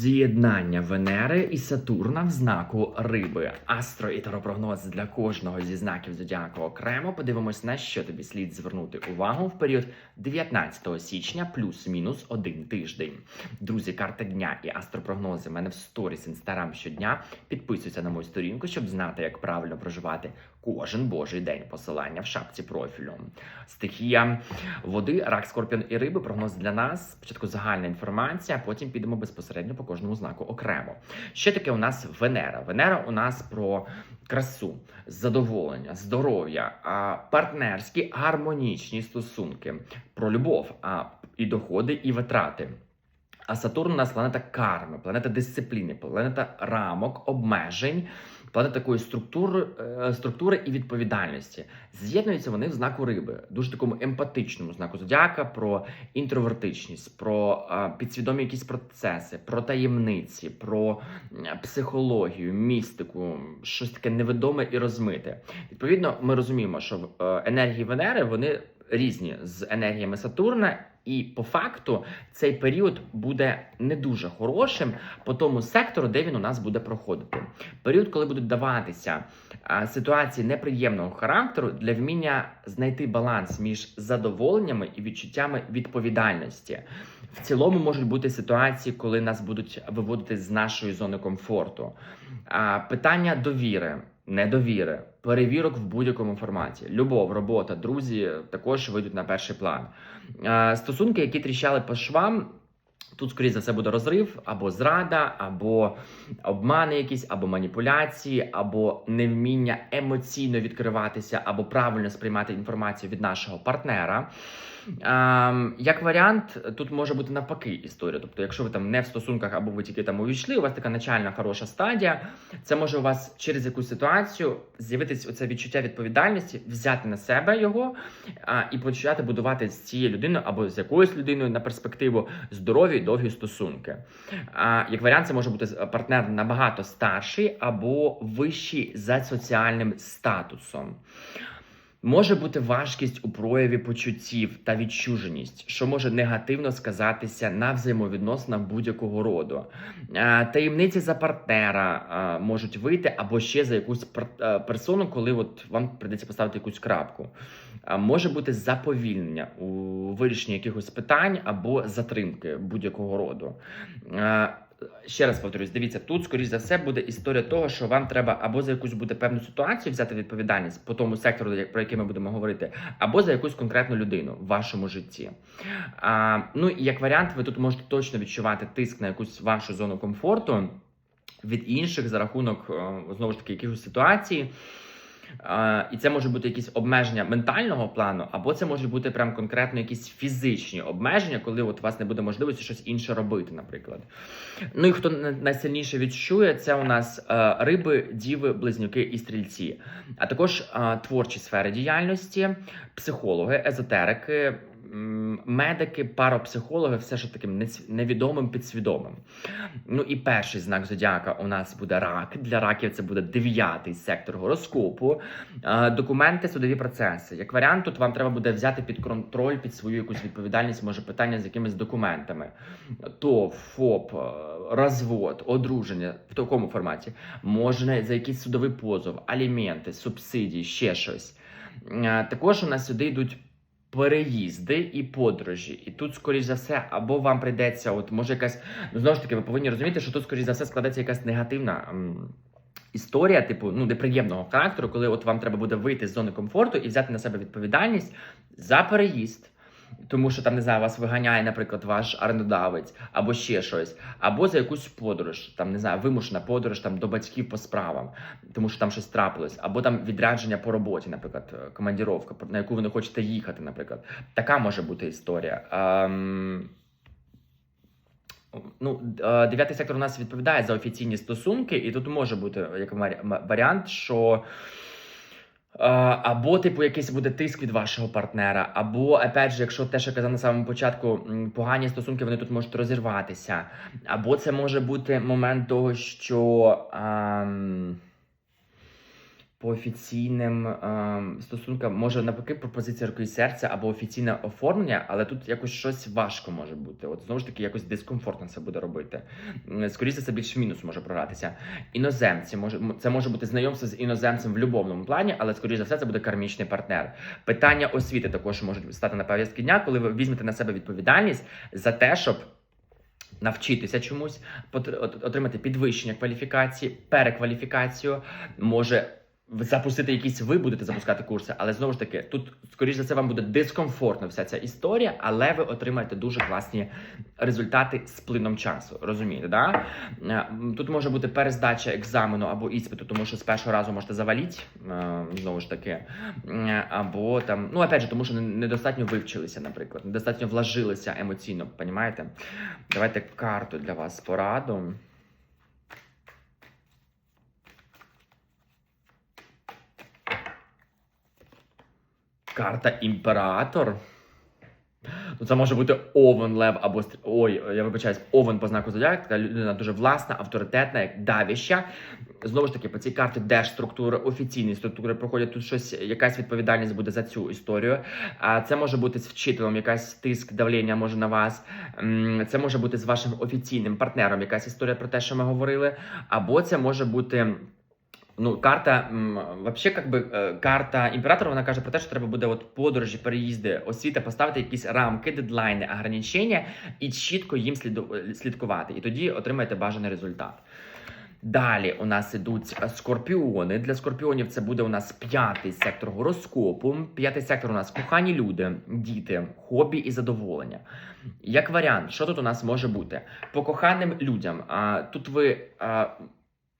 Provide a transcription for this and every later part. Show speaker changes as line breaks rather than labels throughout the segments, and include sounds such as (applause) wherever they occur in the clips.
З'єднання Венери і Сатурна в знаку риби. Астро і таропрогноз для кожного зі знаків зодіаку окремо. Подивимось, на що тобі слід звернути увагу в період 19 січня плюс-мінус один тиждень. Друзі, карта дня і астропрогнози в мене в сторіс інстаграм щодня. Підписуйся на мою сторінку, щоб знати, як правильно проживати кожен божий день. Посилання в шапці профілю. Стихія води, рак, скорпіон і риби. Прогноз для нас. Спочатку загальна інформація, а потім підемо безпосередньо по кожному знаку окремо. Що таке у нас Венера? Венера у нас про красу, задоволення, здоров'я, партнерські гармонічні стосунки, про любов, і доходи, і витрати. А Сатурн у нас планета карми, планета дисципліни, планета рамок, обмежень, планета такої структури, е, структури і відповідальності. З'єднуються вони в знаку риби, дуже такому емпатичному знаку зодіака, про інтровертичність, про е, підсвідомі якісь процеси, про таємниці, про психологію, містику, щось таке невідоме і розмите. Відповідно, ми розуміємо, що е, енергії Венери вони різні з енергіями Сатурна. І по факту цей період буде не дуже хорошим по тому сектору, де він у нас буде проходити. Період, коли будуть даватися ситуації неприємного характеру для вміння знайти баланс між задоволеннями і відчуттями відповідальності. В цілому можуть бути ситуації, коли нас будуть виводити з нашої зони комфорту. Питання довіри, недовіри, перевірок в будь-якому форматі. Любов, робота, друзі також вийдуть на перший план. Е, Стосунки, які тріщали по швам. Тут, скоріше за все, буде розрив, або зрада, або обмани якісь, або маніпуляції, або невміння емоційно відкриватися, або правильно сприймати інформацію від нашого партнера. Як варіант, тут може бути навпаки історія. Тобто, якщо ви там не в стосунках, або ви тільки там увійшли, у вас така начальна хороша стадія, це може у вас через якусь ситуацію з'явитись оце відчуття відповідальності, взяти на себе його і почати будувати з цією людиною або з якоюсь людиною на перспективу здорові і довгі стосунки. Як варіант, це може бути партнер набагато старший або вищий за соціальним статусом. Може бути важкість у прояві почуттів та відчуженість, що може негативно сказатися на взаємовідносинах будь-якого роду. Таємниці за партнера можуть вийти або ще за якусь пер- персону, коли от вам прийдеться поставити якусь крапку. Може бути заповільнення у вирішенні якихось питань або затримки будь-якого роду. Ще раз повторюсь, дивіться, тут, скоріш за все, буде історія того, що вам треба або за якусь буде певну ситуацію взяти відповідальність по тому сектору, про який ми будемо говорити, або за якусь конкретну людину в вашому житті. А, ну і як варіант, ви тут можете точно відчувати тиск на якусь вашу зону комфорту від інших за рахунок е, знову ж таки якихось ситуацій. І це може бути якісь обмеження ментального плану, або це може бути прям конкретно якісь фізичні обмеження, коли от у вас не буде можливості щось інше робити, наприклад. Ну і хто на- найсильніше відчує, це у нас е, риби, діви, близнюки і стрільці, а також е, творчі сфери діяльності, психологи, езотерики. Медики, парапсихологи, все ж таким невідомим підсвідомим. Ну і перший знак зодіака у нас буде рак. Для раків це буде дев'ятий сектор гороскопу. Е, Документи, судові процеси. Як варіант, тут вам треба буде взяти під контроль, під свою якусь відповідальність, може питання з якимись документами. ТОВ, ФОП, е, розвод, одруження в такому форматі. Можна за якийсь судовий позов, аліменти, субсидії, ще щось. Е, Також у нас сюди йдуть. Переїзди і подорожі, і тут, скоріш за все, або вам прийдеться, от може якась ну знову ж таки, ви повинні розуміти, що тут, скоріш за все, складеться якась негативна історія, типу, ну неприємного характеру, коли от вам треба буде вийти з зони комфорту і взяти на себе відповідальність за переїзд. Тому що там не знаю, вас виганяє, наприклад, ваш орендодавець, або ще щось, або за якусь подорож, там не знаю, вимушена подорож там до батьків по справам, тому що там щось трапилось, або там відрядження по роботі, наприклад, е, командіровка, на яку ви не хочете їхати, наприклад. Така може бути історія. Ем... Ну, е, дев'ятий сектор у нас відповідає за офіційні стосунки, і тут може бути як варіант, що або, типу, якийсь буде тиск від вашого партнера, або, опять же, якщо те, що казав на самому початку, погані стосунки, вони тут можуть розірватися. Або це може бути момент того, що. ем, по офіційним ем, стосункам може навпаки пропозиція руки і серця або офіційне оформлення, але тут якось щось важко може бути. От знову ж таки, якось дискомфортно це буде робити. Скоріше це більш мінус може програтися. Іноземці може це може бути знайомство з іноземцем в будь-якому плані, але скоріше за все це буде кармічний партнер. Питання освіти також можуть стати на пов'язки дня, коли ви візьмете на себе відповідальність за те, щоб. Навчитися чомусь, отримати підвищення кваліфікації, перекваліфікацію, може запустити якісь, ви будете запускати курси, але знову ж таки, тут, скоріш за все, вам буде дискомфортно вся ця історія, але ви отримаєте дуже класні результати з плином часу. Розумієте, да? Е, Тут може бути перездача екзамену або іспиту, тому що з першого разу можете завалити, е, знову ж таки, або там, ну опять же, тому що недостатньо вивчилися, наприклад, недостатньо вложилися емоційно, понімаєте? Давайте карту для вас пораду. Карта імператор. Ну, це може бути овен, лев або. Ой, я вибачаюсь, овен по знаку зодіака, така людина дуже власна, авторитетна, як давіща. Знову ж таки, по цій карті держструктури, офіційні структури проходять тут щось, якась відповідальність буде за цю історію. А це може бути з вчителем, якась тиск, давлення може на вас. Це може бути з вашим офіційним партнером, якась історія про те, що ми говорили. Або це може бути. Ну, карта, вообще, как би, е, карта імператора, вона каже про те, що треба буде от подорожі, переїзди, освіта, поставити якісь рамки, дедлайни, ограничення і чітко їм слідкувати. І тоді отримаєте бажаний результат. Далі у нас ідуть е, скорпіони. Для скорпіонів це буде у нас п'ятий сектор гороскопу. П'ятий сектор у нас кохані люди, діти, хобі і задоволення. Як варіант, що тут у нас може бути? По коханим людям. Тут ви.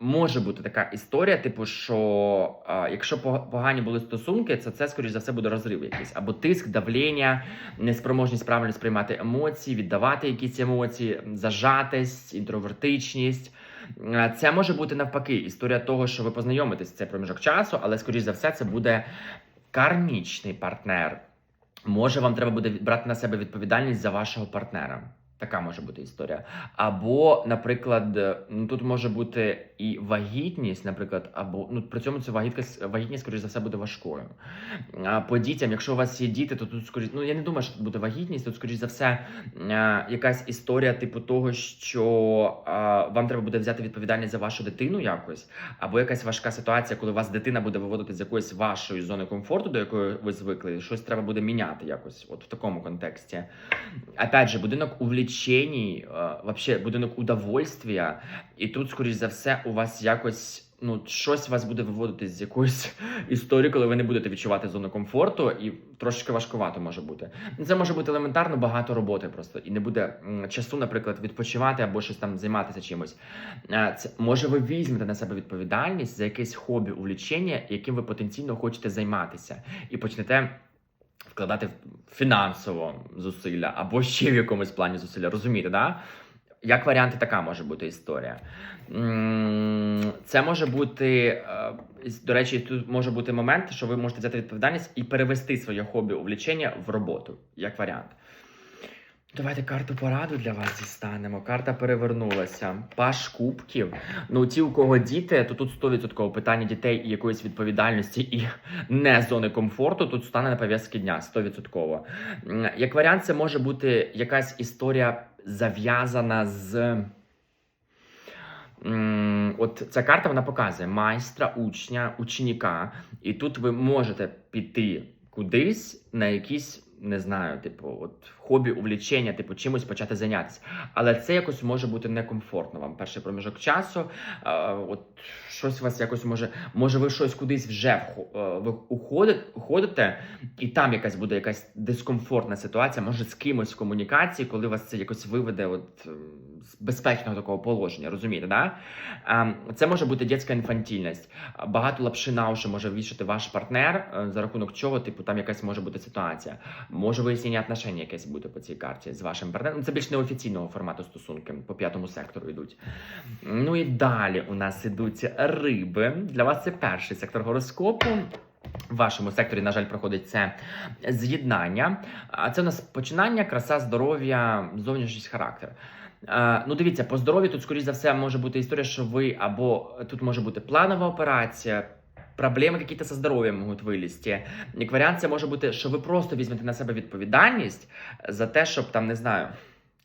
Може бути така історія, типу, що а, якщо погані були стосунки, то це, скоріш за все, буде розрив якийсь. Або тиск, давлення, неспроможність правильно сприймати емоції, віддавати якісь емоції, зажатість, інтровертичність. Це може бути навпаки історія того, що ви познайомитесь в цей проміжок часу, але, скоріш за все, це буде кармічний партнер. Може, вам треба буде брати на себе відповідальність за вашого партнера. Така може бути історія. Або, наприклад, е, ну тут може бути і вагітність, наприклад, або ну при цьому ця вагітність, вагітність, скоріш за все, буде важкою. А по дітям, якщо у вас є діти, то тут скоріш, ну я не думаю, що тут буде вагітність, тут скоріш за все е, якась історія, типу того, що е, вам треба буде взяти відповідальність за вашу дитину якось, або якась важка ситуація, коли вас дитина буде виводити з якоїсь вашої зони комфорту, до якої ви звикли, щось треба буде міняти якось, от в такому контексті. Опять же, будинок увлечений, э, вообще будинок удовольствия, і тут, скоріш за все, у вас якось. Ну, щось вас буде виводити з якоїсь (laughs) історії, коли ви не будете відчувати зону комфорту, і трошки важкувато може бути. Це може бути елементарно багато роботи просто, і не буде часу, наприклад, відпочивати або щось там займатися чимось. Це може ви візьмете на себе відповідальність за якесь хобі, увлічення, яким ви потенційно хочете займатися, і почнете вкладати фінансово зусилля або ще в якомусь плані зусилля. Розумієте, да? Як варіанти, така може бути історія. Це може бути, е, до речі, тут може бути момент, що ви можете взяти відповідальність і перевести своє хобі увлічення в роботу, як варіант. Давайте карту пораду для вас дістанемо. Карта перевернулася. Паш кубків. Ну, ті, у кого діти, то тут 100% питання дітей і якоїсь відповідальності і не зони комфорту. Тут стане на пов'язки дня 100%. Як варіант, це може бути якась історія зав'язана з. От ця карта вона показує майстра, учня, ученика, і тут ви можете піти кудись на якісь, не знаю, типу, от хобі, увлічення, типу, чимось почати зайнятися. Але це якось може бути некомфортно вам перший проміжок часу. е, от щось вас якось може, може, ви щось кудись вже е, ви уходите, і там якась буде якась дискомфортна ситуація, може з кимось в комунікації, коли вас це якось виведе от, безпечного такого положення, розумієте, да? Ем, Це може бути дитяча інфантільність. Багато лапши на уші може вішати ваш партнер, е, за рахунок чого, типу, там якась може бути ситуація. Може вияснення отношень якесь бути по цій карті з вашим партнером. Ну, Це більш неофіційного формату стосунки по п'ятому сектору йдуть. Ну і далі у нас ідуть риби. Для вас це перший сектор гороскопу. В вашому секторі, на жаль, проходить це з'єднання. А це у нас починання, краса, здоров'я, зовнішність, характер. Е, ну, дивіться, по здоров'ю тут, скоріш за все, може бути історія, що ви або тут може бути планова операція, проблеми якісь со здоров'ям можуть вилізти. Як варіант, це може бути, що ви просто візьмете на себе відповідальність за те, щоб там не знаю.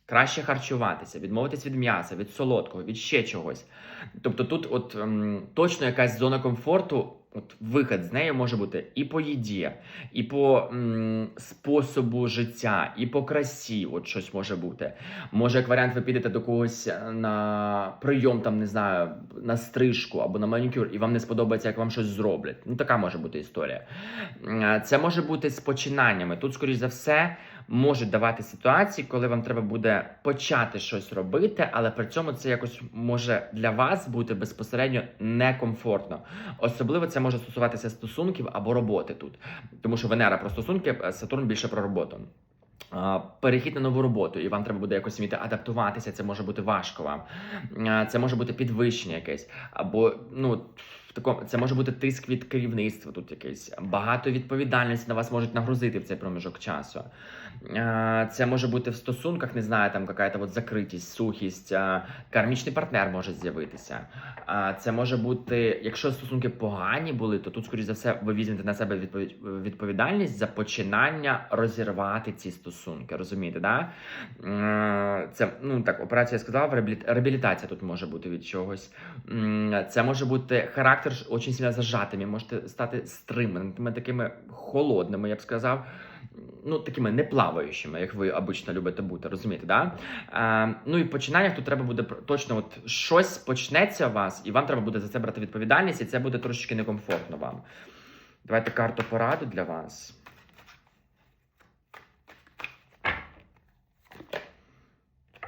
Краще харчуватися, відмовитись від м'яса, від солодкого, від ще чогось. Тобто тут, от точно якась зона комфорту, от вихід з неї може бути і по їді, і по м, способу життя, і по красі, от щось може бути. Може, як варіант, ви підете до когось на прийом, там не знаю, на стрижку або на манікюр, і вам не сподобається, як вам щось зроблять. Ну, така може бути історія. Це може бути з починаннями. Тут, скоріш за все, можуть давати ситуації, коли вам треба буде почати щось робити, але при цьому це якось може для вас бути безпосередньо некомфортно. Особливо це може стосуватися стосунків або роботи тут, тому що Венера про стосунки, Сатурн більше про роботу. Перехід на нову роботу, і вам треба буде якось вміти адаптуватися. Це може бути важко вам. Це може бути підвищення якесь, або ну тако, це може бути тиск від керівництва. Тут якийсь багато відповідальності на вас можуть нагрузити в цей проміжок часу. Це може бути в стосунках, не знаю, там якась от закритість, сухість, кармічний партнер може з'явитися. Це може бути, якщо стосунки погані були, то тут, скоріш за все, ви візьмете на себе відповідальність за починання розірвати ці стосунки. Розумієте, да? Це ну так, операція я сказав, реабілітація тут може бути від чогось. Це може бути характер дуже сильно зажатим, можете стати стриманими, такими холодними, я б сказав. Ну, такими неплаваючими, як ви обично любите бути, розумієте, да? Е, ну і в починаннях тут треба буде точно от щось почнеться у вас, і вам треба буде за це брати відповідальність, і це буде трошечки некомфортно вам. Давайте карту пораду для вас.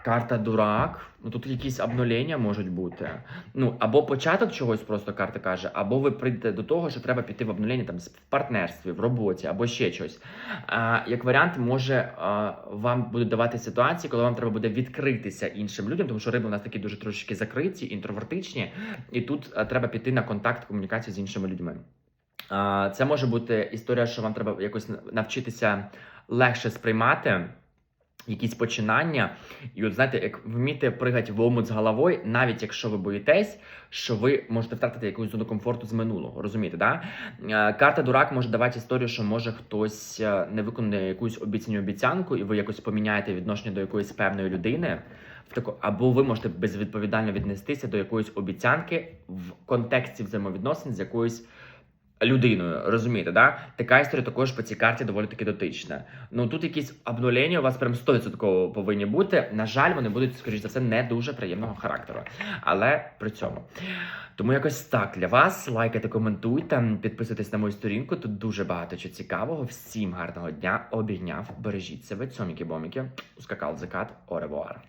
Карта дурак. Ну тут якісь обнулення можуть бути. Ну або початок чогось просто карта каже, або ви прийдете до того, що треба піти в обнулення там в партнерстві, в роботі, або ще щось. А, як варіант, може а, вам будуть давати ситуації, коли вам треба буде відкритися іншим людям, тому що риби у нас такі дуже трошки закриті, інтровертичні, і тут а, треба піти на контакт, комунікацію з іншими людьми. А, Це може бути історія, що вам треба якось навчитися легше сприймати якісь починання, і от знаєте, як вміти пригати в омут з головою, навіть якщо ви боїтесь, що ви можете втратити якусь зону комфорту з минулого. Розумієте, да? Е, Карта дурак може давати історію, що може хтось е, не виконує якусь обіцяню обіцянку, і ви якось поміняєте відношення до якоїсь певної людини. В таку, або ви можете безвідповідально віднестися до якоїсь обіцянки в контексті взаємовідносин з якоюсь людиною. Розумієте, да? Така історія також по цій карті доволі таки дотична. Ну тут якісь обнулення у вас прям 100% повинні бути. На жаль, вони будуть, скоріш за все, не дуже приємного характеру. Але при цьому. Тому якось так для вас. Лайкайте, коментуйте, підписуйтесь на мою сторінку. Тут дуже багато чого цікавого. Всім гарного дня. Обігняв. Бережіть себе. Цьоміки-боміки. Ускакал закат. Оревуар.